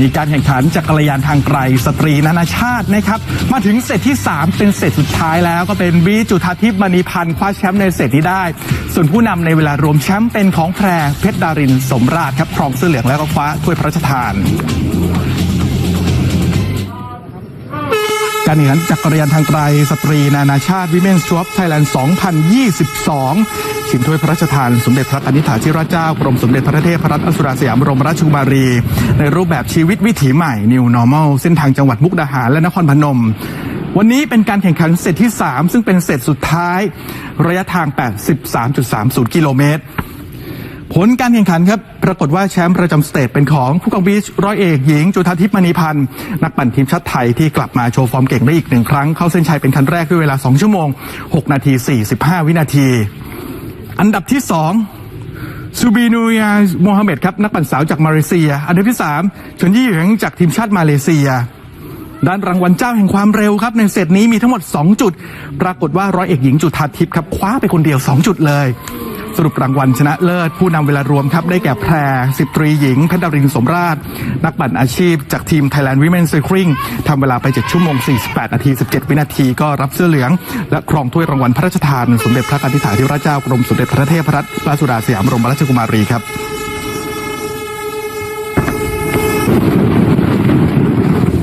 มีการแข่งขันจักรยานทางไกลสตรีนานาชาตินะครับ มาถึงเซตที่ 3 เป็นเซตสุดท้ายแล้วก็เป็นวีจุธาทิพย์มณีพันธ์คว้าแชมป์ในเซตนี้ได้ ส่วนผู้นำในเวลารวมแชมป์เป็นของแพรเพชรดารินสมราชครับครองเสื้อเหลืองแล้วก็คว้าถ้วยพระราชทาน การแข่งขันจักรยานทางไกลสตรีนานาชาติ Women's Drop Thailand 2022 ชิงถ้วยพระราชทาน สมเด็จพระนิธิาธิราชเจ้ากรมสมเด็จพระเทพรัตนราชสุดาสยามบรมราชกุมารี ในรูปแบบชีวิตวิถีใหม่ New Normal เส้นทางจังหวัดมุกดาหารและนครพนมวันนี้เป็นการแข่งขันเซตที่ 3 ซึ่งเป็นเซตสุดท้าย ระยะทาง 83.30 กิโลเมตร ผลการแข่งขันครับปรากฏว่าแชมป์ประจำสเตจเป็นของผู้กองบีชร้อยเอกหญิง จุธาทิพย์มณีพันธ์นักปั่นทีมชาติไทยที่กลับมาโชว์ฟอร์มเก่งได้อีกหนึ่งครั้ง เข้าเส้นชัยเป็นคันแรกด้วยเวลา 2 ชั่วโมง 6 นาที 45 วินาที อันดับที่ 2ซูบีนูยาโมฮัมเหม็ดครับ นักปั่นสาวจากมาเลเซีย อันดับที่ 3 ชนยี่หวิงจากทีมชาติมาเลเซีย ด้านรางวัลเจ้าแห่งความเร็วครับ ในเซตนี้มีทั้งหมด 2 จุด ปรากฏว่าร้อยเอกหญิงจุธาทิพย์ครับ คว้าไปคนเดียว 2 จุดเลย สรุปรางวัลชนะเลิศ ผู้นำเวลารวมครับ ได้แก่แพรสิบตรีหญิงเพชรดารินสมราช นักปั่นอาชีพ จากทีม Thailand Women Cycling ทำเวลาไป 7 ชั่วโมง 48 นาที 17 วินาทีก็รับเสื้อเหลือง และครองถ้วยรางวัลพระราชทาน สมเด็จพระกนิษฐาธิราชเจ้ากรมสมเด็จพระเทพรัตนราชสุดาสยามบรมราชกุมารีครับ